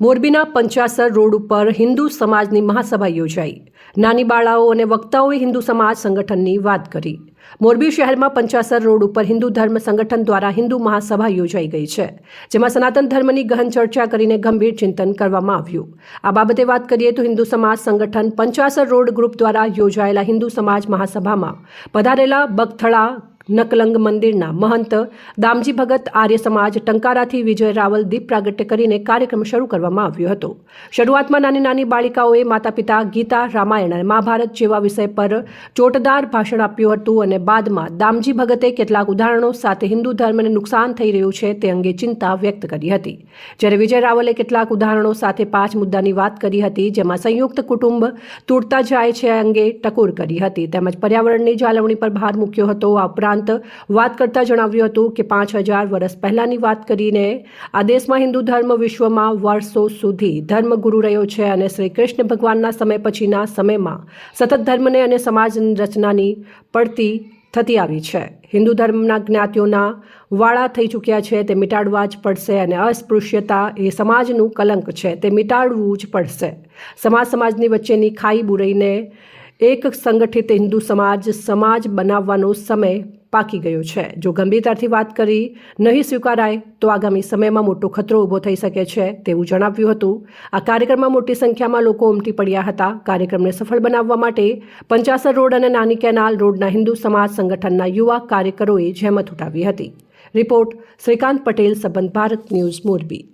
મોરબીના પંચાસર રોડ ઉપર હિન્દુ સમાજની મહાસભા યોજાઈ. નાની બાળાઓ અને વક્તાઓએ હિન્દુ સમાજ સંગઠનની વાત કરી. મોરબી શહેરમાં પંચાસર રોડ ઉપર હિન્દુ ધર્મ સંગઠન દ્વારા હિન્દુ મહાસભા યોજાઈ ગઈ છે, જેમાં સનાતન ધર્મની ગહન ચર્ચા કરીને ગંભીર ચિંતન કરવામાં આવ્યું. આ બાબતે વાત કરીએ તો હિન્દુ સમાજ સંગઠન પંચાસર રોડ ગ્રુપ દ્વારા યોજાયેલા હિન્દુ સમાજ મહાસભામાં પધારેલા બગથળા નકલંગ મંદિરના મહંત દામજી ભગત આર્ય સમાજ ટંકારાથી વિજય રાવલ દીપ પ્રાગટ્ય કરીને કાર્યક્રમ શરૂ કરવામાં આવ્યો હતો. શરૂઆતમાં નાની નાની બાળિકાઓએ માતા પિતા ગીતા રામાયણ અને મહાભારત જેવા વિષય પર ચોટદાર ભાષણ આપ્યું હતું અને બાદમાં દામજી ભગતે કેટલાક ઉદાહરણો સાથે હિન્દુ ધર્મને નુકસાન થઈ રહ્યું છે તે અંગે ચિંતા વ્યક્ત કરી હતી. જ્યારે વિજય રાવલે કેટલાક ઉદાહરણો સાથે પાંચ મુદ્દાની વાત કરી હતી, જેમાં સંયુક્ત કુટુંબ તૂટતા જાય છે અંગે ટકોર કરી હતી. તેમજ પર્યાવરણની જાળવણી પર ભાર મૂક્યો હતો. આ ઉપરાંત વાત કરતા જણાવ્યું હતું કે પાંચ હજાર વર્ષ પહેલાંની વાત કરીને આ દેશમાં હિન્દુ ધર્મ વિશ્વમાં વર્ષો સુધી ધર્મગુરુ રહ્યો છે અને શ્રી કૃષ્ણ ભગવાનના સમય પછીના સમયમાં સતત ધર્મને અને સમાજ રચનાની પડતી થતી આવી છે. હિન્દુ ધર્મના જ્ઞાતિઓના વાળા થઈ ચૂક્યા છે, તે મિટાડવા જ પડશે અને અસ્પૃશ્યતા એ સમાજનું કલંક છે, તે મિટાડવું જ પડશે. સમાજ સમાજની વચ્ચેની ખાઈ બુરાઈને એક સંગઠિત હિન્દુ સમાજ સમાજ બનાવવાનો સમય પાકી ગયો છે. જો ગંભીરતાથી વાત કરી નહીં સ્વીકારાય, તો આગામી સમયમાં મોટો ખતરો ઊભો થઈ શકે છે તેવું જણાવ્યું હતું. આ કાર્યક્રમમાં મોટી સંખ્યામાં લોકો ઉમટી પડ્યા હતા. કાર્યક્રમને સફળ બનાવવા માટે પંચાસર રોડ અને નાની કેનાલ રોડના હિન્દુ સમાજ સંગઠનના યુવા કાર્યકરોએ જહેમત ઉઠાવી હતી. રિપોર્ટ શ્રીકાંત પટેલ, સંબંધ ભારત ન્યૂઝ મોરબી.